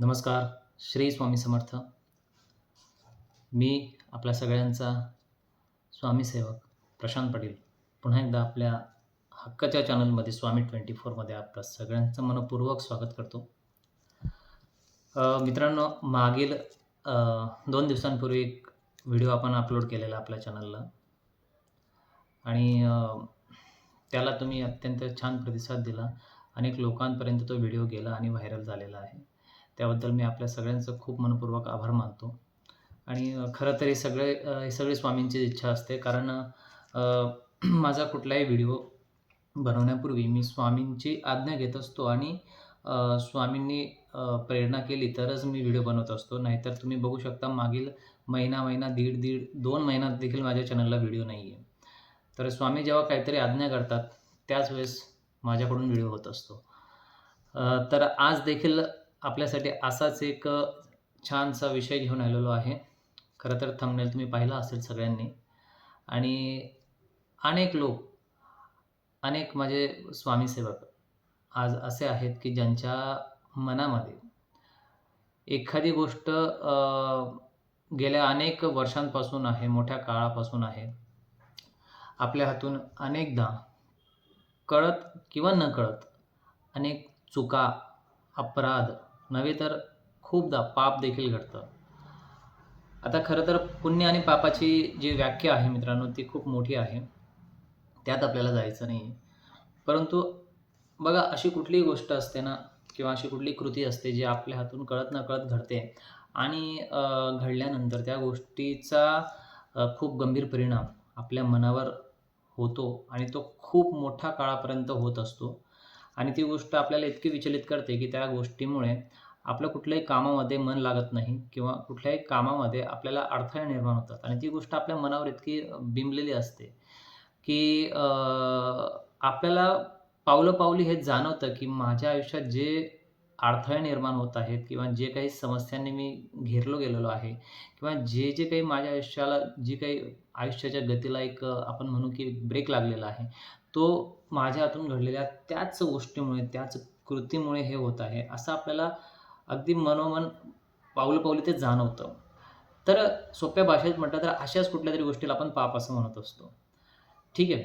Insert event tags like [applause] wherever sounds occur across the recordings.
नमस्कार श्री स्वामी समर्थ. मी आपल्या सगळ्यांचा स्वामी सेवक प्रशांत पाटील. पुन्हा एकदा आपल्या हक्काच्या चॅनलमध्ये स्वामी ट्वेंटी फोरमध्ये आपलं सगळ्यांचं मनपूर्वक स्वागत करतो. मित्रांनो मागील दोन दिवसांपूर्वी एक व्हिडिओ आपण अपलोड केलेला आपल्या चॅनलला. आणि त्याला तुम्ही अत्यंत छान प्रतिसाद दिला. अनेक लोकांपर्यंत तो व्हिडिओ गेला आणि व्हायरल झालेला आहे. त्याबद्दल मी आपल्या सगळ्यांचं खूप मनपूर्वक आभार मानतो. आणि खरं तर हे सगळे हे सगळे स्वामींची इच्छा असते. कारण [clears throat] माझा कुठलाही व्हिडिओ बनवण्यापूर्वी मी स्वामींची आज्ञा घेत असतो आणि स्वामींनी प्रेरणा केली तरच मी व्हिडिओ बनवत असतो. नाहीतर तुम्ही बघू शकता मागील महिना महिना दीड दीड दोन महिन्यात देखील माझ्या चॅनलला व्हिडिओ नाही आहे तर स्वामी जेव्हा काहीतरी आज्ञा करतात त्याच वेळेस माझ्याकडून व्हिडिओ होत असतो. तर आज देखील आपल्यासाठी असाच एक छानसा विषय घेऊन आलेलो आहे. खरं तर थंबनेल तुम्ही पाहिला असेल सगळ्यांनी. आणि अनेक लोक अनेक माझे स्वामीसेवक आज असे आहेत की ज्यांच्या मनामध्ये एखादी गोष्ट गेल्या अनेक वर्षांपासून आहे मोठ्या काळापासून आहे. आपल्या हातून अनेकदा कळत किंवा नकळत अनेक चुका अपराध नव्हे तर खूपदा पाप देखील घडतं. आता खरं तर पुण्य आणि पापाची जी व्याख्या आहे मित्रांनो ती खूप मोठी आहे. त्यात आपल्याला जायचं नाही. परंतु बघा अशी कुठलीही गोष्ट असते ना किंवा अशी कुठली कृती असते जी आपल्या हातून कळत नकळत घडते आणि घडल्यानंतर त्या गोष्टीचा खूप गंभीर परिणाम आपल्या मनावर होतो आणि तो खूप मोठा काळापर्यंत होत असतो. आणि ती गोष्ट आपल्याला इतकी विचलित करते की त्या गोष्टीमुळे आपलं कुठल्याही कामामध्ये मन लागत नाही किंवा कुठल्याही कामामध्ये आपल्याला अडथळे निर्माण होतात. आणि ती गोष्ट आपल्या मनावर इतकी बिंबलेली असते की आपल्याला पावलं पावली हे जाणवतं की माझ्या आयुष्यात जे अडथळे निर्माण होत आहेत किंवा जे काही समस्यांनी मी घेरलो गेलेलो आहे किंवा जे जे काही माझ्या आयुष्याला जी काही आयुष्याच्या गतीला एक आपण म्हणू की ब्रेक लागलेला आहे तो माझ्या हातून घडलेल्या त्याच गोष्टीमुळे त्याच कृतीमुळे हे होत आहे असं आपल्याला अगदी मनोमन पावलं ते जाणवतं. तर सोप्या भाषेत म्हटलं तर अशाच कुठल्या तरी गोष्टीला आपण पाप असं म्हणत असतो. ठीक आहे?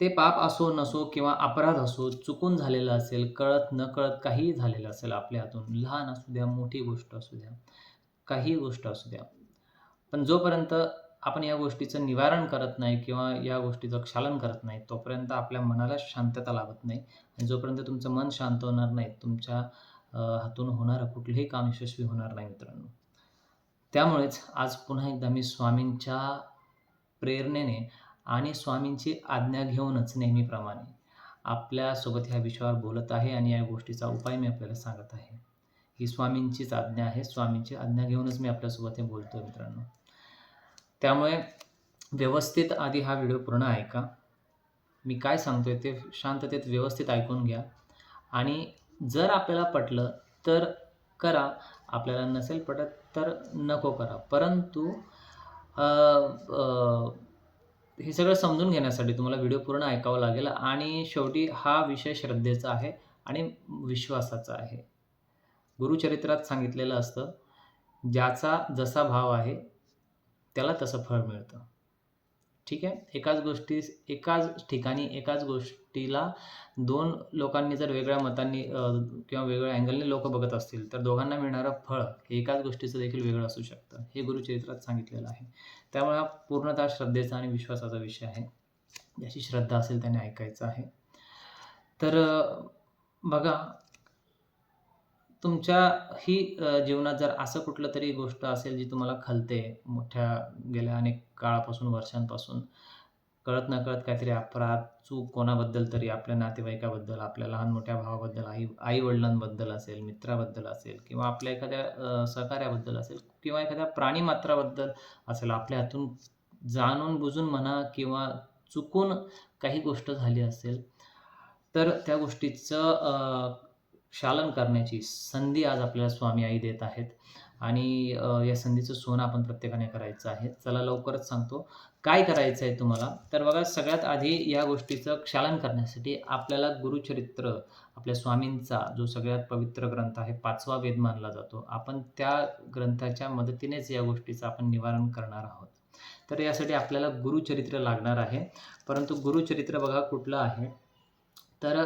ते पाप असो नसो किंवा अपराध असो चुकून झालेलं असेल कळत न कळत काहीही झालेलं असेल आपल्या हातून लहान असू द्या मोठी गोष्ट असू द्या काही गोष्ट असू द्या. पण जोपर्यंत आपण या गोष्टीचं निवारण करत नाही किंवा या गोष्टीचं क्षालन करत नाही तोपर्यंत आपल्या मनाला शांतता लाभत नाही. आणि जोपर्यंत तुमचं मन शांत होणार नाही तुमच्या हातून होणारं कुठलंही काम यशस्वी होणार नाही मित्रांनो. त्यामुळेच आज पुन्हा एकदा मी स्वामींच्या प्रेरणेने आणि स्वामींची आज्ञा घेऊनच नेहमीप्रमाणे आपल्यासोबत ह्या विषयावर बोलत आहे आणि या गोष्टीचा उपाय मी आपल्याला सांगत आहे. ही स्वामींचीच आज्ञा आहे. स्वामींची आज्ञा घेऊनच मी आपल्यासोबत हे बोलतो मित्रांनो. त्यामुळे व्यवस्थित आधी हा व्हिडिओ पूर्ण ऐका. मी काय सांगतोय ते शांततेत व्यवस्थित ऐकून घ्या. आणि जर आपल्याला पटलं तर करा. आपल्याला नसेल पटत तर नको करा. परंतु हे सगळं समजून घेण्यासाठी तुम्हाला व्हिडिओ पूर्ण ऐकावा लागेल आणि शेवटी हा विषय श्रद्धेचा आहे आणि विश्वासाचा आहे. गुरुचरित्रात सांगितलेलं असतं ज्याचा जसा भाव आहे त्याला तसं फळ मिळतं. ठीक आहे? एकाच गोष्टी एकाच ठिकाणी एकाच गोष्टीला दोन लोकांनी जर वेगळ्या मतांनी किंवा वेगळ्या अँगलने लोक बघत असतील तर दोघांना मिळणारं फळ हे एकाच गोष्टीचं देखील वेगळं असू शकतं. हे गुरुचरित्रात सांगितलेलं आहे. त्यामुळे हा पूर्णतः श्रद्धेचा आणि विश्वासाचा विषय आहे. ज्याची श्रद्धा असेल त्याने ऐकायचं आहे. तर बघा तुमच्या ही अ, जीवनात जर असं कुठलं तरी गोष्ट असेल जी तुम्हाला खलते मोठ्या गेल्या अनेक काळापासून वर्षांपासून कळत नकळत काहीतरी अपराध चूक कोणाबद्दल तरी आपल्या नातेवाईकाबद्दल आपल्या लहान मोठ्या भावाबद्दल आई आई वडिलांबद्दल असेल मित्राबद्दल असेल किंवा आपल्या एखाद्या अ, सहकार्याबद्दल असेल किंवा एखाद्या प्राणीमात्राबद्दल असेल आपल्या हातून जाणून बुजून म्हणा किंवा चुकून काही गोष्ट झाली असेल तर त्या गोष्टीचं अ, क्षालन करण्याची संधी आज आपल्याला स्वामी आई देत आहेत. आणि या संधीचं सोनं आपण प्रत्येकाने करायचं आहे. चला लवकरच सांगतो. काय करायचं आहे तुम्हाला? तर बघा सगळ्यात आधी या गोष्टीचं क्षालन करण्यासाठी आपल्याला गुरुचरित्र आपल्या स्वामींचा जो सगळ्यात पवित्र ग्रंथ आहे पाचवा वेद मानला जातो. आपण त्या ग्रंथाच्या मदतीनेच या गोष्टीचं आपण निवारण करणार आहोत. तर यासाठी आपल्याला गुरुचरित्र लागणार आहे. परंतु गुरुचरित्र बघा कुठलं आहे? तर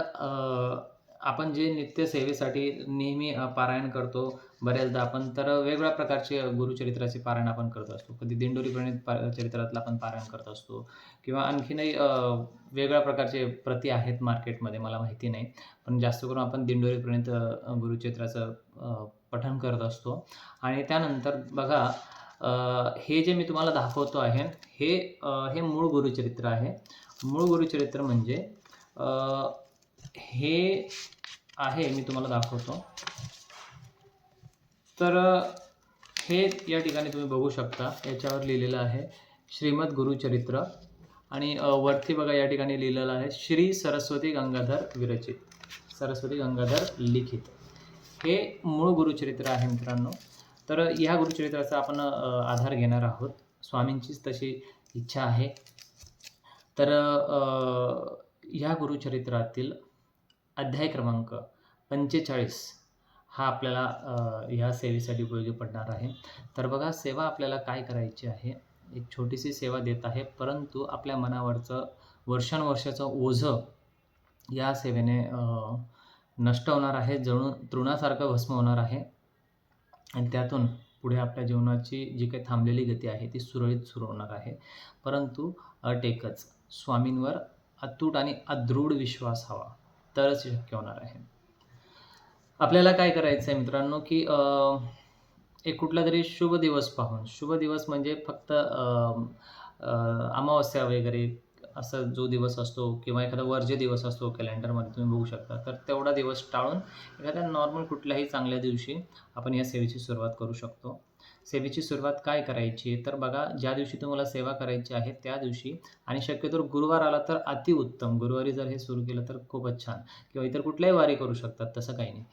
आपण जे नित्य सेवेसाठी नेहमी पारायण करतो बऱ्याचदा आपण तर वेगवेगळ्या प्रकारचे गुरुचरित्राचे पारायण आपण करत असतो. कधी दिंडोरी प्रणित पा चरित्रातलं आपण पारायण करत असतो किंवा आणखीनही वेगळ्या प्रकारचे प्रती आहेत मार्केटमध्ये मला माहिती नाही. पण जास्त करून आपण दिंडोरी प्रणित गुरुचरित्राचं पठण करत असतो. आणि त्यानंतर बघा हे जे मी तुम्हाला दाखवतो आहे हे हे मूळ गुरुचरित्र आहे. मूळ गुरुचरित्र म्हणजे हे आहे मी तुम्हाला दाखवतो. तर हे या ठिकाणी तुम्ही बघू शकता याच्यावर लिहिलेलं आहे श्रीमद गुरुचरित्र. आणि वरती बघा या ठिकाणी लिहिलेलं आहे श्री सरस्वती गंगाधर विरचित. सरस्वती गंगाधर लिखित. हे मूळ गुरुचरित्र आहे मित्रांनो. तर ह्या गुरुचरित्राचा आपण आधार घेणार आहोत. स्वामींचीच तशी इच्छा आहे. तर ह्या गुरुचरित्रातील अध्याय क्रमांक पंचेचाळीस हा आपल्याला ह्या सेवेसाठी उपयोगी पडणार आहे. तर बघा सेवा आपल्याला काय करायची आहे? एक छोटीशी सेवा देत आहे परंतु आपल्या मनावरचं वर्षानुवर्षाचं ओझं या सेवेने नष्ट होणार आहे जणू तृणासारखं भस्म होणार आहे. आणि त्यातून पुढे आपल्या जीवनाची जी काही थांबलेली गती आहे ती सुरळीत सुरू होणार आहे. परंतु अट एकच स्वामींवर अतूट आणि अदृढ विश्वास हवा. तरच शक्य होणार आहे. आपल्याला काय करायचं आहे मित्रांनो की एक कुठला तरी शुभ दिवस पाहून शुभ दिवस म्हणजे फक्त अमावस्या वगैरे असा जो दिवस असतो किंवा एखादा वर्ज्य दिवस असतो कॅलेंडरमध्ये तुम्ही बघू शकता तर तेवढा दिवस टाळून एखाद्या नॉर्मल कुठल्याही चांगल्या दिवशी आपण या सेवेची सुरुवात करू शकतो. सेवेची सुरुवात काय करायची तर बघा ज्या दिवशी तुम्हाला सेवा करायची आहे त्या दिवशी. आणि शक्यतो गुरुवार आला तर अतिउत्तम गुरुवारी जर हे सुरू केलं तर खूपच छान. किंवा इतर कुठल्याही वारी करू शकतात तसं काही नाही.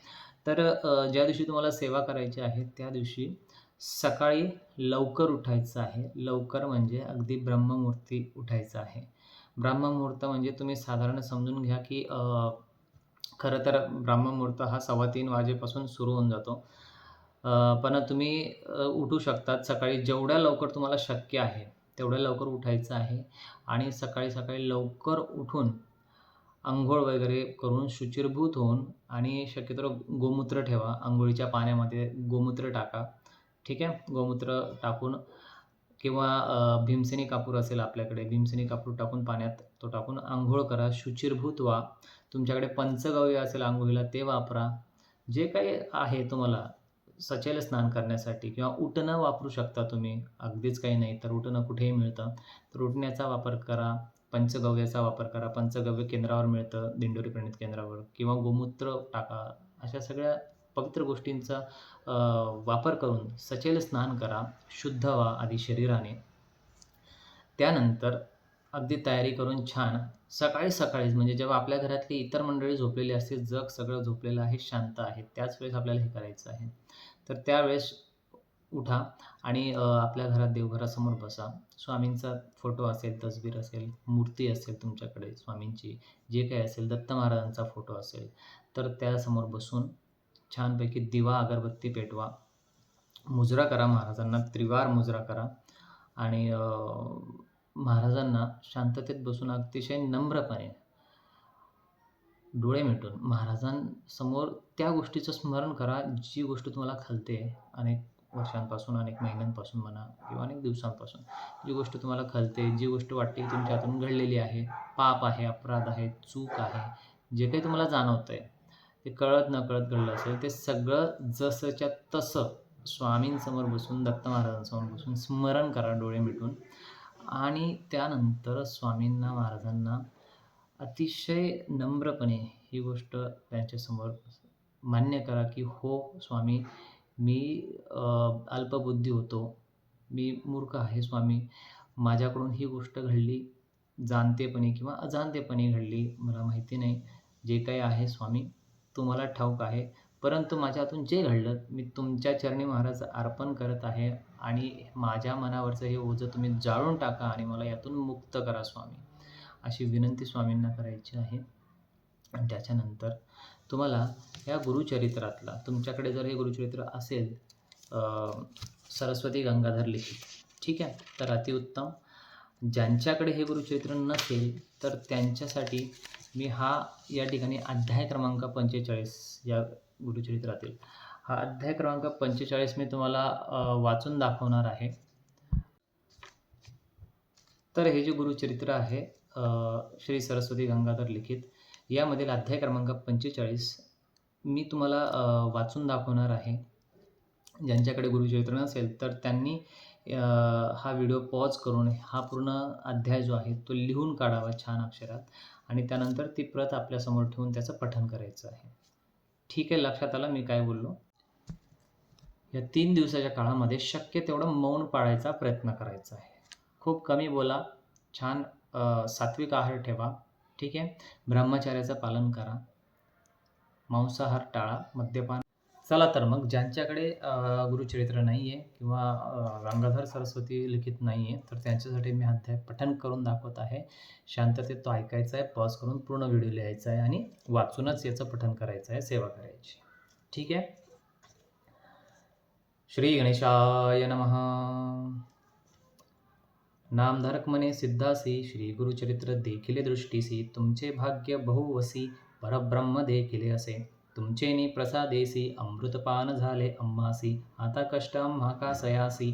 तर ज्या दिवशी तुम्हाला सेवा करायची आहे त्या दिवशी सकाळी लवकर उठायचं आहे. लवकर म्हणजे अगदी ब्रह्ममुहूर्ती उठायचं आहे. ब्रह्ममुहूर्त म्हणजे तुम्ही साधारण समजून घ्या की खरं तर ब्रह्ममुहूर्त हा सव्वा तीन वाजेपासून सुरू होऊन जातो. पण तुम्ही उठू शकतात. सकाळी जेवढ्या लवकर तुम्हाला शक्य आहे तेवढ्या लवकर उठायचं आहे. आणि सकाळी सकाळी लवकर उठून आंघोळ वगैरे करून शुचिर्भूत होऊन आणि शक्यतो गोमूत्र ठेवा. आंघोळीच्या पाण्यामध्ये गोमूत्र टाका. ठीक आहे? गोमूत्र टाकून किंवा भीमसेनी कापूर असेल आपल्याकडे भीमसेनी कापूर टाकून पाण्यात तो टाकून आंघोळ करा. शुचिर्भूत व्हा. तुमच्याकडे पंचगव्य असेल आंघोळीला ते वापरा. जे काही आहे तुम्हाला सचैल स्नान करण्यासाठी किंवा उटणं वापरू शकता तुम्ही. अगदीच काही नाही तर उटणं कुठेही मिळतं. तर उटण्याचा वापर करा पंचगव्याचा वापर करा. पंचगव्य केंद्रावर मिळतं दिंडोरी प्रणित केंद्रावर. किंवा गोमूत्र टाका. अशा सगळ्या पवित्र गोष्टींचा वापर करून सचैल स्नान करा शुद्ध व्हा आधी शरीराने. त्यानंतर अगदी तयारी करून छान सकाळी सकाळीच म्हणजे जेव्हा आपल्या घरातली इतर मंडळी झोपलेली असते जग सगळं झोपलेलं आहे शांत आहे. त्याच वेळेस आपल्याला हे करायचं आहे. तर त्यावेळेस उठा आणि आपल्या घरात देवघरासमोर बसा. स्वामींचा फोटो असेल तसबीर असेल मूर्ती असेल तुमच्याकडे स्वामींची जे काही असेल दत्त महाराजांचा फोटो असेल तर त्यासमोर बसून छानपैकी दिवा अगरबत्ती पेटवा. मुजरा करा महाराजांना त्रिवार मुजरा करा आणि महाराजांना शांततेत बसून अतिशय नम्रपणे डोळे मिटून. महाराजांसमोर त्या गोष्टीचं स्मरण करा जी गोष्ट तुम्हाला खलते अनेक वर्षांपासून अनेक महिन्यांपासून म्हणा किंवा अनेक दिवसांपासून जी गोष्ट तुम्हाला खलते जी गोष्ट वाटते की तुमच्या हातून घडलेली आहे पाप आहे अपराध आहे चूक आहे जे काही तुम्हाला जाणवतं आहे ते कळत नकळत घडलं असेल ते सगळं जसंच्या तसं स्वामींसमोर बसून दत्त महाराजांसमोर बसून स्मरण करा डोळे मिटून. आणि त्यानंतर स्वामींना महाराजांना अतिशय नम्रपणे ही गोष्ट त्यांच्यासमोर मान्य करा की हो स्वामी मी अल्पबुद्धी होतो. मी मूर्ख आहे स्वामी. माझ्याकडून ही गोष्ट घडली जाणतेपणी किंवा अजाणतेपणी घडली मला माहिती नाही. जे काही आहे स्वामी तुम्हाला ठाऊक आहे. परंतु माझ्यातून जे घडलं मी तुमच्या चरणी महाराज अर्पण करत आहे आणि माझ्या मनावरचं हे ओझं तुम्ही जाळून टाका आणि मला यातून मुक्त करा स्वामी. अशी विनंती स्वामींना करायची आहे. आणि त्याच्यानंतर तुम्हाला या गुरुचरित्रातला तुमच्याकडे जर हे गुरुचरित्र असेल सरस्वती गंगाधर लिखित ठीक आहे? तर अतिउत्तम ज्यांच्याकडे हे गुरुचरित्र नसेल तर त्यांच्यासाठी मी हा या ठिकाणी अध्याय क्रमांक पंचेचाळीस या गुरुचरित्रातील हा अध्याय क्रमांक पंचेचाळीस मी तुम्हाला वाचून दाखवणार आहे. तर हे जे गुरुचरित्र आहे श्री सरस्वती गंगाधर लिखित. यामधील अध्याय क्रमांक पंचेचाळीस. मी तुम्हाला वाचून दाखवणार आहे. ज्यांच्याकडे गुरुचरित्र नसेल तर त्यांनी हा व्हिडिओ पॉज करून हा पूर्ण अध्याय जो आहे तो लिहून काढावा छान अक्षरात. आणि त्यानंतर ती प्रत आपल्यासमोर ठेवून त्याचं पठन करायचं आहे. ठीक आहे लक्षात आलं मी काय बोललो? या तीन दिवसाच्या काळामध्ये शक्य तेवढं मौन पाळायचा प्रयत्न करायचा आहे. खूप कमी बोला छान सात्विक आहार ठेवा ठीक आहे? ब्रह्मचार्याचं पालन करा. मांसाहार टाळा मद्यपान. चला तर मग ज्यांच्याकडे गुरुचरित्र नाही आहे किंवा गंगाधर सरस्वती लिखित नाही आहे तर त्यांच्यासाठी मी अध्याय पठन करून दाखवत आहे. शांततेत तो ऐकायचा आहे पॉज करून पूर्ण व्हिडिओ लिहायचा आहे आणि वाचूनच याचं पठन करायचं आहे सेवा करायची. ठीक आहे? श्री गणेशाय नमः. नामधारक मने सिद्धासी श्री गुरुचरित्र देखिले दृष्टीसी तुमचे भाग्य बहुवसी परब्रह्म देखिले असे. तुमचेनी प्रसादेसी अमृतपान झाले अम्मासी आता कष्ट आम्हा का सयासी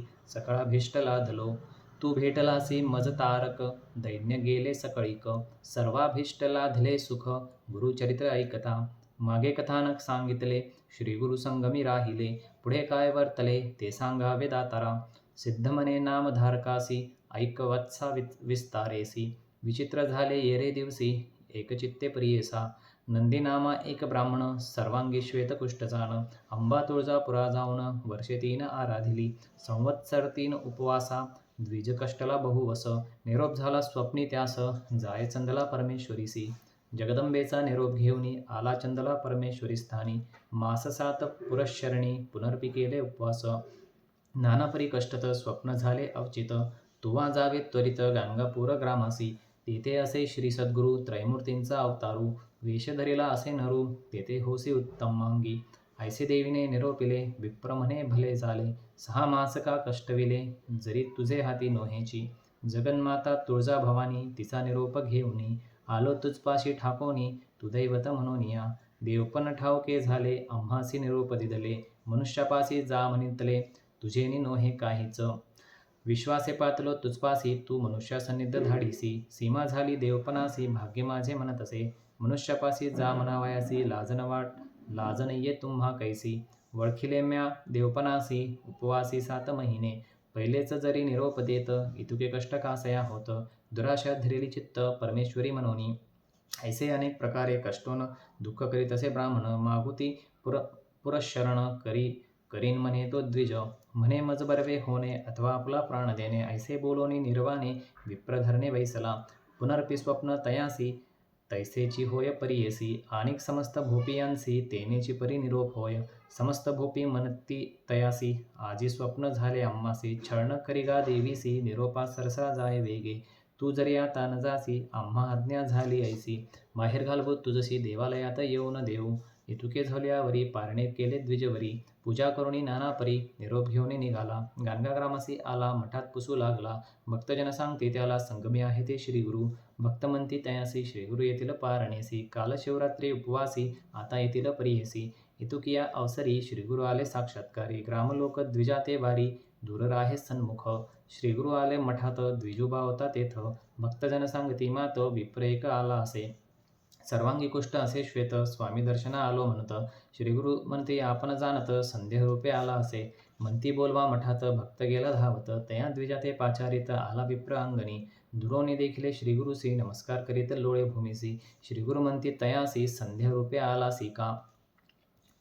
तू भेटलासी मज तारक दैन्य गेले सकळीक सर्वाभिष्टलाधले सुख गुरुचरित्र ऐकता. मागे कथानक सांगितले श्री गुरु संगमी राहिले पुढे काय वर्तले ते सांगावे दातारा. सिद्ध मने नामधारकासी ऐकवत्सा वि- विस्तारेसी विचित्र झाले येरे दिवसी एकचित्ते प्रियेसा नंदीनामा एक ब्राह्मण सर्वांगी श्वेतकुष्ठजान अंबा तुळजापुरा जाऊन वर्षे तीन आराधिली संवत्सर तीन उपवासा द्विज कष्टला बहुवस निरोप झाला स्वप्नी त्यास जाय चंदला परमेश्वरीसी जगदंबेचा निरोप घेऊनी आला चंदला परमेश्वरी स्थानी माससात पुरशरणी पुनर्पी केले उपवास नानापरी कष्टत स्वप्न झाले अवचित तुवा जावे त्वरित गंगापूर ग्रामासी. तेथे असे श्री सद्गुरु त्रैमूर्तींचा अवतारू. वेषधरीला असे नरू तेथे होसी उत्तम मांगी ऐसे देवीने निरोपिले. विप्रमने भले झाले सहा मासका कष्टविले जरी तुझे हाती नोहेची. जगन्माता तुळजा भवानी. तिचा निरोप घेऊनी. आलो तुझपाशी ठाकोनी. तुदैवत म्हणून या. देवपण ठावके झाले. आम्हासी निरोप दिदले. मनुष्यापासी जा म्हणितले. तुझेनी नोहे काहीच. विश्वासे पातलो तुझपासी तू मनुष्या सन्निध धाडीसी. सीमा झाली देवपणासी भाग्य माझे म्हणत असे. मनुष्यापासी जा म्हणावयासी लाजन वाट लाजन ये तुम्हा कैसी. वळखिले म्या देवपणासी उपवासी सात महिने. पहिलेच जरी निरोप देत इतुके कष्ट कासया होत. दुराशा धरेली चित्त परमेश्वरी मनोनी ऐसे अनेक प्रकारे कष्टोन दुःख करीत असे ब्राह्मण. मागुती पुर पुरशरण करी करीन म्हणे तो द्विज. मने मजबरवे होणे अथवा आपला प्राण देणे ऐसे बोलोनी निर्वाणे विप्रधरणे वैसला। पुनर्पि स्वप्न तयासी तैसेची होय परियेसी। आणिक समस्त भोपियांसी तेनेची परी निरोप होय। समस्त भोपी मनती तयासी। आजी स्वप्न झाले आम्हासी छळण करिगा देवीसी। निरोपा सरसा जाय वेगे। तू जरी आता न जासी आम्हा आज्ञा झाली ऐसी। बाहेर घालवत तुझशी देवालयात येऊ न देऊ। इतुके झाल्यावरी पारणे केले द्विजवरी। पूजा करुणी नाना परी निरोप घेऊन निघाला. गाणगाग्रामासी आला मठात पुसू लागला. भक्तजन सांगते त्याला संगमी आहे ते श्रीगुरु. भक्त म्हणती तयासी श्रीगुरु येथील पारणेसी कालशिवरात्री उपवासी आता येथील परियेसी. इतुकिया अवसरी श्रीगुरु आले साक्षात्कारी. ग्रामलोक द्विजाते वारी दूर राहे सन्मुख. श्रीगुरु आले मठात द्विजुबा होता तेथ. भक्तजन सांगती मात विप्रेक आला असे. सर्वांगी कुष्ट असे श्वेत स्वामी दर्शना आलो म्हणत श्रीगुरु म्हणते आपण जाणत संदेह रूपे आला असे. म्हणती बोलवा मठात भक्त गेला धावत. तया द्विजाते पाचारित आला विप्र अंगणी. दुरोनी देखिले श्रीगुरुसी नमस्कार करीत लोळे भूमीसी श्रीगुरु म्हणती तयासी संध्या रूपे आलासी का?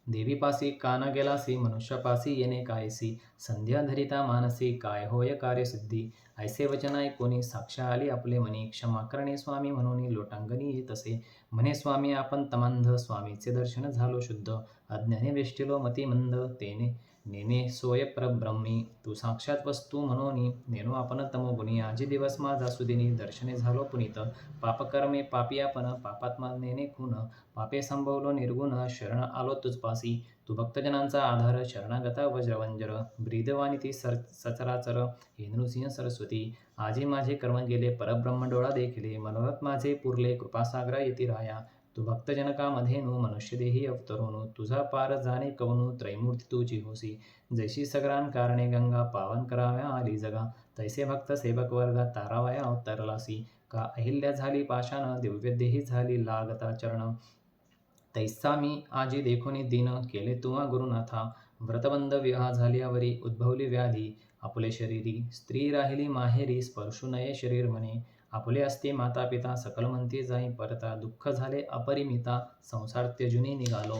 देवीपासी काना गेलासी मनुष्यापासी येणे कायसी संध्या धरिता मानसी काय होय कार्यसिद्धी ऐसे वचन ऐकोनी साक्ष आली आपले मनी क्षमा करणे स्वामी म्हणून लोटांगणी तसे. म्हणे स्वामी आपण तमांध स्वामीचे दर्शन झालो शुद्ध अज्ञाने वेष्टिलो मतिमंद तेने नेने सोय परब्रह्मी तू साक्षात वस्तू म्हणून नेनो आपण तमोगुणी आजी दिवस माझा सुदिनी दर्शने झालो पुनीत पापकर्मे पापी आपण पापात्मा नेने खून पापे संभवलो निर्गुण शरण आलो तुझपासी तू भक्तजनांचा आधार शरणागता वज्रवंजर ब्रीदवानी ती सर सचराचर हे सरस्वती आजी माझे कर्म गेले परब्रह्म डोळा देखिले मनोरथ माझे पुरले कृपासागरा येती राया तू भक्तजनकामध्ये नु मनुष्यदेही अवतरणू तुझा पार जाणे कवनु त्रैमूर्ती तुझी होसी जैशी सगरान कारणे गंगा पावन कराव्या आली जगा. तैसे भक्त सेवक वर्ग तारावया अवतरलासी का अहिल्या झाली पाषाण दिव्यदेही झाली लागता चरण. तैसा मी आजी देखोनी दिन केले तुवा गुरुनाथा. व्रतबंध विवाह झाल्यावरी उद्भवली व्याधी. आपुले शरीरी स्त्री राहिली माहेरी स्पर्शू नये शरीर म्हणे आपुले असते माता पिता सकल म्हणते जाई परता दुःख झाले अपरिमिता संसार त्यजुनी निघालो.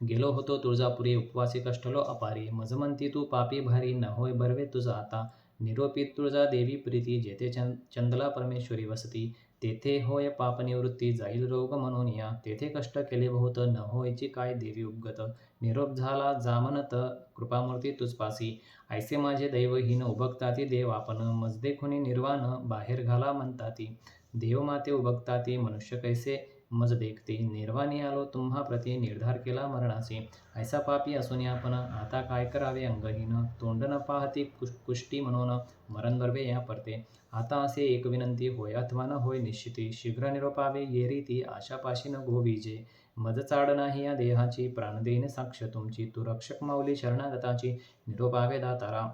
गेलो होतो तुळजापुरी उपवासी कष्टलो अपारी. मज म्हणती तू पापी भारी न होय बरवे तुझा आता. निरोपी तुळजा देवी प्रीती जेथे चंद चंदला परमेश्वरी वसती. तेथे होय पापनिवृत्ती जाईल रोग म्हणून या. तेथे कष्ट केले बहुत न होयची काय देवी उपगत निरोप झाला जामनत कृपामूर्ती तुझपासी. ऐसे माझे दैवहीन उभगताती देव आपण. मज निर्वाण बाहेर घाला म्हणताती. देव माते उभगताती मनुष्य कैसे? मज देखते निर्वाणी आलो तुम्हा प्रती निर्धार केला मरणाचे. ऐसा पापी असून आपण आता काय करावे अंगहीन? तोंड न पाहती कुश कुष्टी म्हणून मरण बर्वे या परते. आता असे एक विनंती होय अथवा न होय निश्चिती शीघ्र निरोपावे ये रीती आशापाशी न गोविजे मज चाड नाही या देहाची प्राणदेन साक्ष तुमची तू रक्षक माऊली शरणागताची निरोपावे दातारा.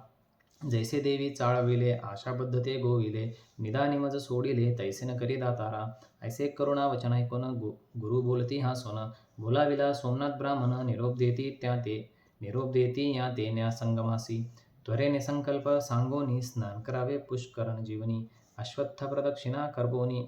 जैसे देवी चाळविले आशा पद्धते गोविले निदानी मज सोडिले तैसे न करी दातारा. ऐसे करुणा वचन ऐकून गु गुरु बोलती हा सोन. बोलाविला सोमनाथ ब्राह्मण निरोप देती त्या ते निरोप देती या देण्या संगमासी. त्वरेने संकल्प सांगोनी स्नान करावे पुष्करण जीवनी. अश्वत्थ प्रदक्षिणा करबोनी.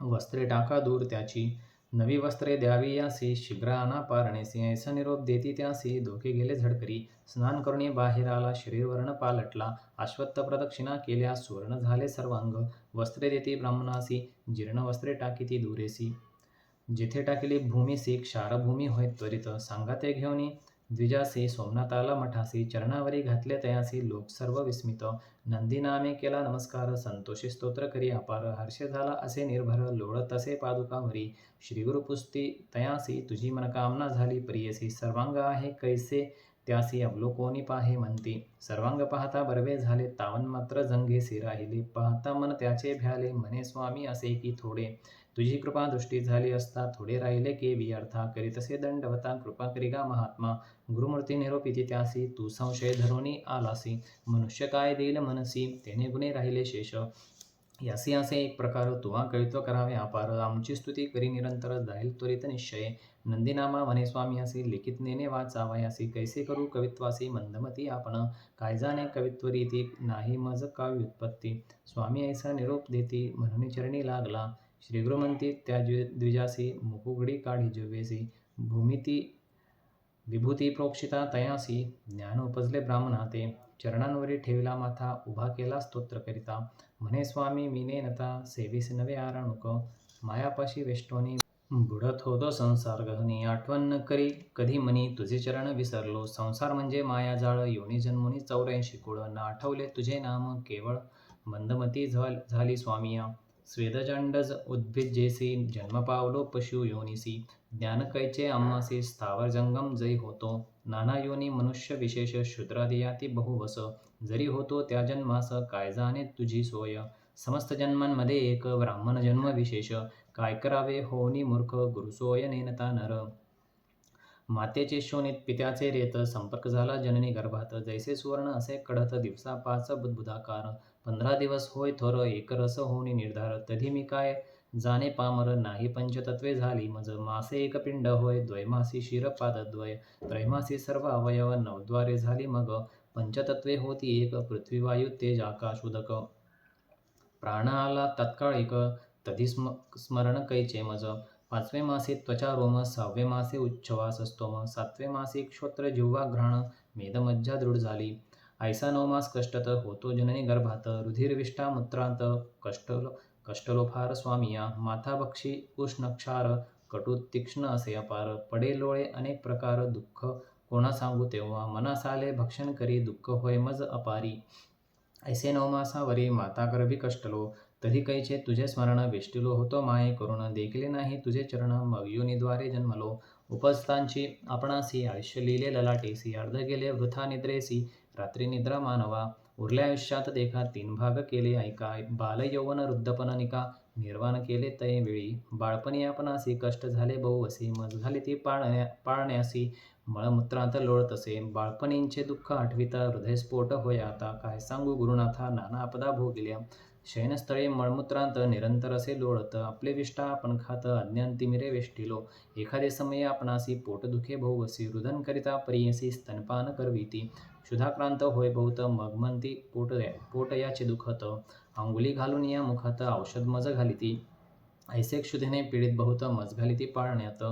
वस्त्रे टाका दूर त्याची. नवी वस्त्रे द्यावी यासी शीघ्र पारणेसी ऐसा निरोप देती त्यासी धोके गेले झडकरी. स्नान करुणी बाहेर आला शरीरवर्ण पालटला. अश्वत्थ प्रदक्षिणा केल्या सुवर्ण झाले सर्वांग. वस्त्रे देती ब्राह्मणासी जीर्ण वस्त्रे टाकीती दुरेसी. जेथे टाकली भूमीसी क्षारभूमी होय त्वरित. सांगा ते घेऊनी. द्विजासी सोमनाथाला मठासी चरणावरी घातले तयासी लोक सर्व विस्मित. नंदीनामे केला नमस्कार संतोषी स्तोत्र करी अपार हर्ष झाला असे निर्भर लोळत असे पादुकावरी श्रीगुरुपुस्ती तयासी तुझी मनकामना झाली प्रियसी सर्वांग आहे कैसे? त्यासी अवलोकोनी पाहे म्हणती. सर्वांग पाहता बरवे झाले तावन मात्र जंघेसी राहिले. पाहता मन त्याचे भ्याले मने स्वामी असे की थोडे. तुझी कृपा दृष्टी झाली असता थोडे राहिले के व्यर्था करीतसे दंडवता कृपा करिगा महात्मा. गुरुमूर्ती निरोपिती त्यासी तू संशय धरोनी आलासी. मनुष्य काय देईल मनसी तेने गुणे राहिले शेष. यासी असे एक प्रकार तुवा कवित्व करावे अपार. आमची स्तुती करी निरंतर जाईल त्वरित निश्चय. नंदीनामा म्हणे स्वामी असे लिखित नेने वाचावयासी कैसे करू कवित्वासी मंदमती आपण? काय जाणे कवित्वरीती नाही मज काव्य उत्पत्ती स्वामी ऐसा निरोप देती म्हणून चरणी लागला. श्रीगुरु म्हणती त्या द्विजासी मुकुगडी काढी जिव्वेसी भूमिती विभूती प्रोक्षिता तयासी ज्ञान उपजले ब्राह्मणाते चरणांवरी ठेवला माथा उभा केला स्तोत्र करिता म्हणे स्वामी मीने नता सेवीस नवे आराणुक मायापाशी वेष्टोनी बुडत होतो संसार गहनी आठवण न करी कधी मनी तुझे चरण विसरलो संसार म्हणजे माया जाळ योनी जन्मुनी चौऱ्याऐंशी कुळ न आठवले तुझे नाम केवळ मंदमती झाल झाली स्वामिया स्वेदचंडज उद्भिजेसी जन्म पावलो पशु योनिसी ज्ञान कैचे आम्हासी स्थावर जंगम जै होतो। नाना योनी मनुष्य विशेष शूद्रादियाती बहुवस। जरी होतो त्या जन्मास कायजाने तुझी सोय। समस्त जन्मांमध्ये एक ब्राह्मण जन्म विशेष। काय करावे होनी मूर्ख गुरुसोय नेनता नर। मातेचे शोणित पित्याचे रेत संपर्क झाला जननी गर्भात। जैसे सुवर्ण असे कडत दिवसा पाच बुद्बुदाकार पंधरा दिवस होय थोर एक रस निर्धार तधी मी काय जाणे पामर नाही पंचतत्वे झाली मज मासे एक पिंड होय द्वैमासी शिरपादद्वय त्रैमासी सर्व अवयव नवद्वारे झाली मग पंचतत्वे होती एक पृथ्वीवायू तेज आकाश उदक. प्राण आला तत्काळ एक तधी स्म स्मरण कैचे मज पाचवे मासे त्वचा रोम सहावे मासे उच्छ्वास स्तोम सातवे मासे क्षोत्र जिव्हा घ्राण मेदमज्जा दृढ झाली. ऐसा कष्टत होतो जननी गर्भात रुधिरविष्ठा मूत्रांत कष्ट कष्टलो फार स्वामिया माथा बक्षी उष्णक्षार कटू तीक्ष्ण असे अपार पडे लोळे अनेक प्रकार दुःख कोणा सांगू तेव्हा मनासाले भक्षण करी दुःख होय मज अपारी. ऐसे नवमासावरी माता गर्भी कष्टलो तरी कैचे तुझे स्मरण वेष्टिलो होतो माये करुण देखले नाही तुझे चरण मग जन्मलो. उपस्थांची आपणासी आयुष्य लिहिले ललाटेसी अर्ध गेले वृथा निद्रेसी रात्री निद्रा मानवा. उरल्या आयुष्यात देखा तीन भाग केले ऐका. बालयौवन यौवन निका. निर्वाण केले तय वेळी. बाळपणी आपणासी कष्ट झाले बहुवसी मज झाले ती पाळण्या पाळण्यासी. मळमूत्रांत लोळत असे. बाळपणींचे दुःख आठविता हृदयस्फोट होय आता. काय सांगू गुरुनाथा? नाना आपदा भोगिल्या. शयनस्थळी मळमूत्रांत निरंतर असे लोळत. आपले विष्टा आपण खात अज्ञान तिमिरे वेष्टिलो. एखादे समये आपणासी पोट दुखे बहुवसी रुदन करिता परियसी स्तनपान करविती. क्षुधाक्रांत होय बहुत मगमंती पोट पोट याचे दुखत अंगुली घालून या मुखात औषध मज घालिती. ऐसे क्षुधेने पीडित बहुत मज घालिती पाळण्यात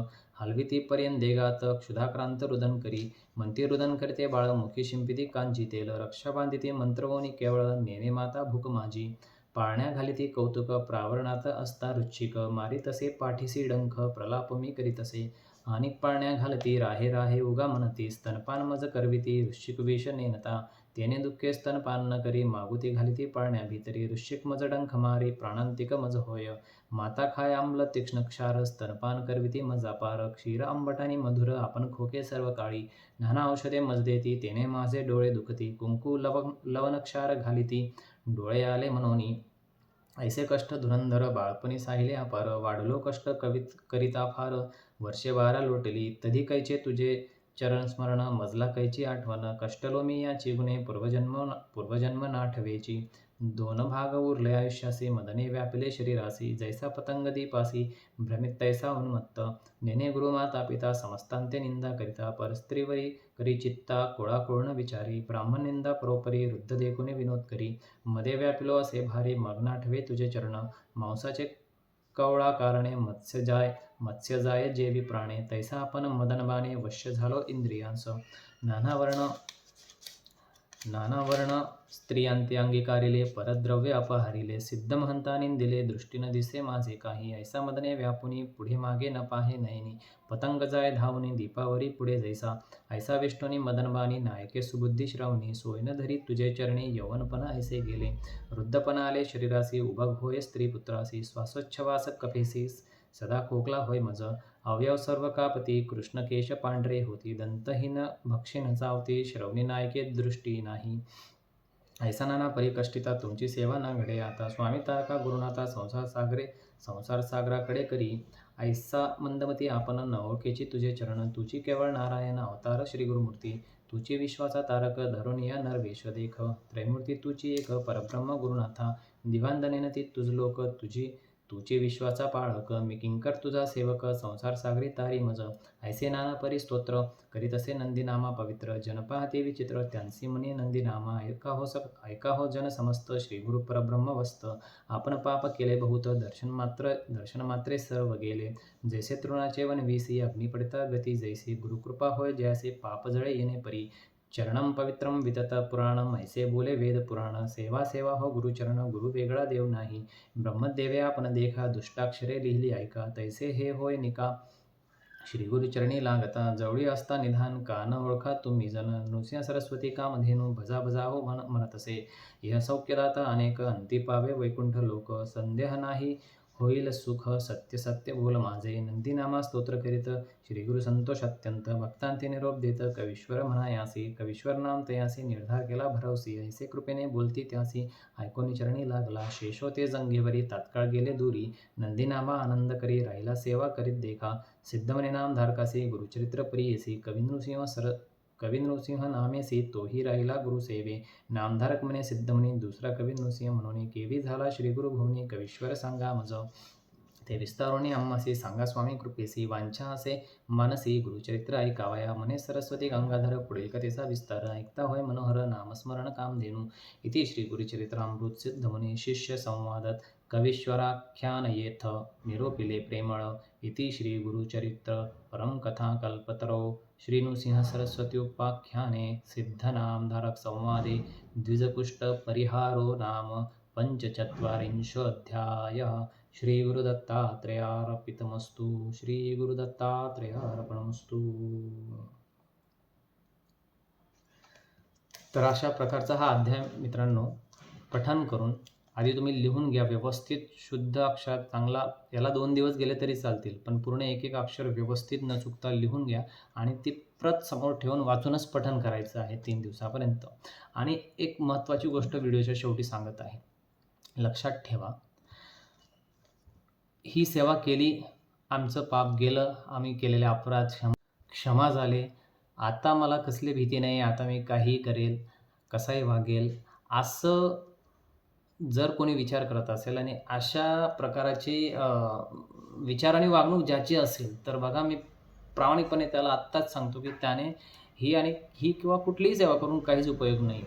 हलविती पर्यंत देगात क्षुधाक्रांत रुदन करी. मंती रुदन करते बाळ मुखी शिंपिती कांजी तेल रक्षा बांधिती मंत्रवोनी केवळ नेने माता भूक माझी. पाळण्या घालिती कौतुक प्रावरणात असता रुच्छिक मारी तसे पाठीसी डंख प्रलाप मी करीत असे. अनेक पाळण्या घालती राहे राहे उगा म्हणती स्तनपान मज करविती ऋषिक विष नेनता. तेने दुःखे स्तनपान न करी मागुती घालिती पाळण्या भीतरी. ऋषिक मज डंख मारी प्राणांतिक मज होय. माता खाय आम्ल तीक्ष्ण क्षार स्तनपान करविती मज अपार. क्षीर आंबटानी आणि मधुर आपण खोके सर्व काळी. नाना औषधे मज देती तेने माझे डोळे दुखती. कुंकू लव लवणक्षार घालिती. डोळे आले म्हणोनी ऐसे कष्ट धुरंधर बाळपणी साहिले अपार वाढलो कष्ट कवित करिता फार. वर्षे बारा लोटली तधी कैचे तुझे चरण स्मरण मजला कैची आठवण. कष्टलो मी याची गुणे पूर्वजन्म पूर्वजन्म नाठवेची. दोन भाग उरले आयुष्यासी मदने व्यापले शरीरासी. जैसा पतंग दीपासी भ्रमित तैसा उन्मत्त. नेने गुरुमाता पिता समस्तांते निंदा करिता. परस्त्रीवरी करी चित्ता कोळाकोळण विचारी ब्राह्मण निंदा परोपरी वृद्ध देखुने विनोद करी मध्ये व्यापिलो असे भारी मग्नाठवे तुझे चरण मांसाचे कवळा कारणे मत्स्य जाय मत्स्य जाय जेवी प्राणे तैसा आपण मदनबाने वश्य झालो इंद्रियांस नाना नानावर्ण नाना स्त्रियांते अंगीकारिले परद्रव्य अपहारिले सिद्ध महंतानी दिले दृष्टीनं दिसे माझे काही ऐसा मदने व्यापुनी पुढे मागे न पाहे नयनी पतंग जाय धावनी दीपावरी पुढे जैसा ऐसा विष्णुनी मदनबानी नायके सुबुद्धी श्रावणी सोयन धरी तुझे चरणी यवनपणा ऐसे गेले वृद्धपणा आले शरीरासी उभग होय स्त्री पुत्रासी श्वासोच्छवास कफेसी सदा खोकला होय मज. अवयव सर्व कापती कृष्णकेश पांढरे होती. दंतहीन भक्षीन चावती श्रवणी नायके दृष्टी नाही. ऐसा नाना परिकष्टिता तुमची सेवा न घडे. आता स्वामी तारका गुरुनाथा संसार सागरे संसार सागराकडे करी. ऐसा मंदमती आपण न ओळखेची तुझे चरण. तुझी केवळ नारायण अवतार श्री गुरुमूर्ती तुझी विश्वाचा तारक धरून या नरवेश देख. त्रैमूर्ती तुझी एक परब्रह्म गुरुनाथा. दिवांदनेन ती तुझ लोक. तुझी तुझी विश्वाचा पाळक मी किंकर तुझा सेवक संसार सागरी तारी मज. ऐसे नाना परिस्तोत्र करीत असे नंदीनामा पवित्र. जन पाहते विचित्र त्यांसी म्हणे नंदीनामा. ऐका हो सक ऐका हो जन समस्त श्री गुरु परब्रह्म वस्त. आपण पाप केले बहुत दर्शन मात्र दर्शन मात्रे सर्व गेले. जैसे तृणाचे वन विसी अग्निपडिता गती जैसे. गुरुकृपा होय जैसे पाप जळे येणे परी. चरणम पवित्रम वितत पुराणम ऐसे बोले वेद पुराण सेवा सेवा हो गुरुचरण गुरु वेगळा देव नाही. ब्रह्मदेवे आपण देखा दुष्टाक्षरे लिहिली ऐका तैसे हे होय निका. श्री गुरुचरणी लागता जवळी असता निधान का न ओळखा तुम्ही जन नृसिंह सरस्वती कामधेनू भजा भजा हो मन म्हणत असे यह सौख्यदाता अनेक अंती पावे वैकुंठ लोक संदेह नाही. होईल सुख सत्य सत्य बोल माझे. नंदीनामा स्तोत्र करीत श्री गुरु संतोष अत्यंत. भक्तांती निरोप देत कवीश्वर म्हणायासी. कवीश्वर नाम तयासी निर्धार केला भरवसी. ऐसे कृपेने बोलती त्यासी ऐकोनी चरणी लागला. शेषो ते जंगेवरी तात्काळ गेले दुरी. नंदीनामा आनंद करी राहिला सेवा करीत देखा. सिद्धमने नाम धारकासी गुरुचरित्र प्रियसी. कवी सर कवी नृसिंह नामेसी तोही राहिला गुरुसेवे नामधारक म्हणे सिद्ध म्हणे दुसरा कवी नृसिंह म्हणून केवी झाला श्री गुरु भुवनी कवीश्वर सांगा मज। ते विस्तारोने अम्मासी सांगा स्वामी कृपेसी वांछा असे मानसी गुरुचरित्र ऐकावया मने सरस्वती गंगाधर। पुढील कथेचा विस्तार ऐकता होय मनोहर नामस्मरण कामधेनू इति श्री गुरुचरित्रामृत सिद्ध म्हणे शिष्य संवादात कवीश्वराख्यान येथ निरोपिले प्रेमळ। इति श्री गुरुचरित्र परमकथा कल्पतरो। श्रीनृसिंह सरस्वती उपाख्याने सिद्धनामधारक संवादे द्विजपुष्ट परिहारो नाम पञ्चचत्वारिंशोऽध्यायः श्रीगुरुदत्तात्रेयार्पितमस्तु श्रीगुरुदत्तात्रेयार्पणमस्तु तर अशा प्रकारचा हा अध्याय मित्रांनो पठन करून आधी तुम्ही लिहून घ्या व्यवस्थित शुद्ध अक्षरात चांगला याला दोन दिवस गेले तरी चालतील पण पूर्ण एक एक अक्षर व्यवस्थित न चुकता लिहून घ्या आणि ती प्रत समोर ठेवून वाचूनच पठन करायचं आहे तीन दिवसापर्यंत. आणि एक महत्त्वाची गोष्ट व्हिडिओच्या शेवटी सांगत आहे. लक्षात ठेवा. ही सेवा केली आमचं पाप गेलं आम्ही केलेले अपराध क्षम क्षमा झाले. आता मला कसली भीती नाही आता मी काही करेल कसाही वागेल असं जर कोणी विचार करत असेल आणि अशा प्रकाराची विचार आणि वागणूक ज्याची असेल तर बघा मी प्रामाणिकपणे त्याला आत्ताच सांगतो की त्याने ही आणि ही किंवा कुठलीही सेवा करून काहीच उपयोग नाही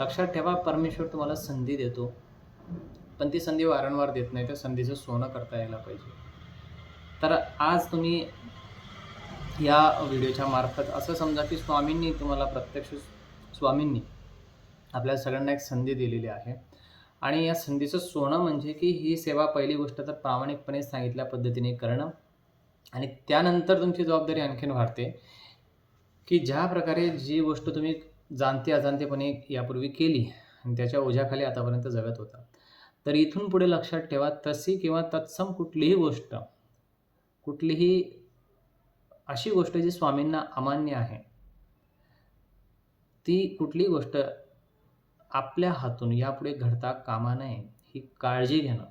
लक्षात ठेवा परमेश्वर तुम्हाला संधी देतो. पण ती संधी वारंवार देत नाही त्या संधीचं सोनं करता यायला पाहिजे. तर आज तुम्ही या व्हिडिओच्या मार्फत असं समजा की स्वामींनी तुम्हाला प्रत्यक्ष स्वामींनी आपल्या सगळ्यांना एक संधी दिलेली आहे. आणि या संधीचं सोनं म्हणजे की ही सेवा पहिली गोष्ट तर प्रामाणिकपणे सांगितल्या पद्धतीने करणं. आणि त्यानंतर तुमची जबाबदारी आणखीन वाढते की ज्या प्रकारे जी गोष्ट तुम्ही जाणते अजाणतेपणे यापूर्वी केली आणि त्याच्या ओझ्याखाली आतापर्यंत जगत होता. तर इथून पुढे लक्षात ठेवा तशी किंवा तत्सम कुठलीही गोष्ट कुठलीही अशी गोष्ट जी स्वामींना अमान्य आहे ती कुठलीही गोष्ट आपल्या हातून यापुढे घडता कामा नये ही काळजी घेणं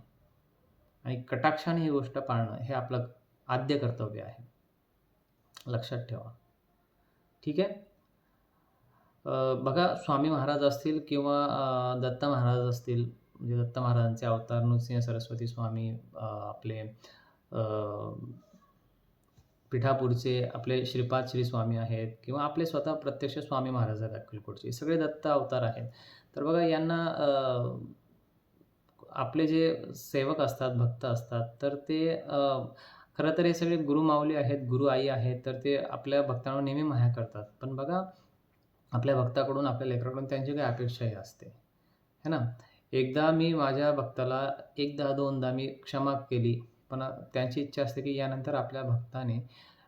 आणि कटाक्षाने ही गोष्ट पाळणं हे आपलं आद्य कर्तव्य आहे. लक्षात ठेवा. ठीक आहे? बघा स्वामी महाराज असतील किंवा दत्त महाराज असतील म्हणजे दत्त महाराजांचे अवतार नृसिंह सरस्वती स्वामी आपले अं, पिठापूरचे आपले श्रीपाद श्री स्वामी आहेत किंवा आपले स्वतः प्रत्यक्ष स्वामी महाराज आहेत अक्कलकोटचे. सगळे दत्त अवतार आहेत. तर बघा यांना आपले जे सेवक असतात भक्त असतात तर ते खरं तर हे सगळे गुरु माऊली आहेत गुरु आई आहेत तर ते आपल्या भक्तांवर नेहमी माया करतात. पण बघा आपल्या भक्ताकडून आपल्या लेकराकडून त्यांची काही अपेक्षाही असते. है ना? एकदा मी माझ्या भक्ताला एकदा दोनदा मी क्षमा केली पण त्यांची इच्छा असते की यानंतर आपल्या भक्ताने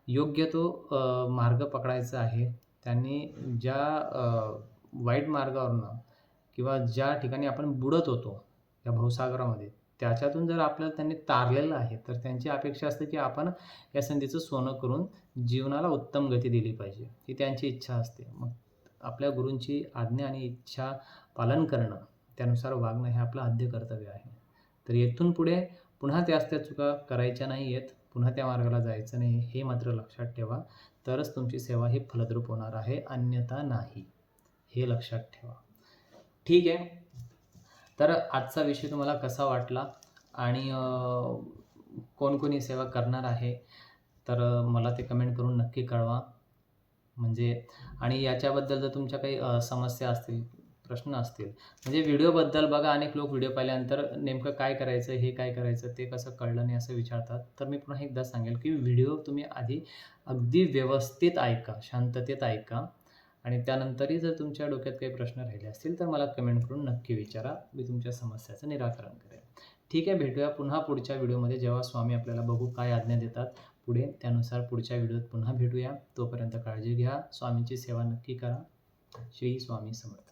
योग्य तो मार्ग पकडायचा आहे. त्यांनी ज्या वाईट मार्गावरनं किंवा ज्या ठिकाणी आपण बुडत होतो या भवसागरामध्ये त्याच्यातून जर आपल्याला त्यांनी तारलेलं आहे तर त्यांची अपेक्षा असते की आपण या संधीचं सोनं करून जीवनाला उत्तम गती दिली पाहिजे ही त्यांची इच्छा असते. मग आपल्या गुरूंची आज्ञा आणि इच्छा पालन करणं त्यानुसार वागणं हे आपलं आद्य कर्तव्य आहे. तर येथून पुढे पुन्हा त्याच त्या चुका करायच्या नाही आहेत पुन्हा त्या मार्गाला जायचं नाही हे मात्र लक्षात ठेवा. तरच तुमची सेवा ही फलद्रूप होणार आहे अन्यथा नाही. हे लक्षात ठेवा. ठीक आहे. तर आजचा विषय तुम्हाला कसा वाटला आणि कोणकोणी कोण सेवा करणार आहे तर मला ते कमेंट करून नक्की कळवा. म्हणजे आणि याच्याबद्दल जर तुमच्या काही समस्या असतील प्रश्न असतील म्हणजे व्हिडिओबद्दल बघा. अनेक लोक व्हिडिओ पाहिल्यानंतर नेमकं काय करायचं हे काय करायचं ते कसं कळलं नाही असं विचारतात. तर मी पुन्हा एकदा सांगेल की व्हिडिओ तुम्ही आधी अगदी व्यवस्थित ऐका शांततेत ऐका. आणि त्यानंतरही जर तुमच्या डोक्यात काही प्रश्न राहिले असतील तर मला कमेंट करून नक्की विचारा. मी तुमच्या समस्याचं निराकरण करेन. ठीक आहे भेटूया पुन्हा पुढच्या व्हिडिओमध्ये. जेव्हा स्वामी आपल्याला बघू काय आज्ञा देतात पुढे त्यानुसार पुढच्या व्हिडिओत पुन्हा भेटूया. तोपर्यंत काळजी घ्या. स्वामींची सेवा नक्की करा. श्री स्वामी समर्थ.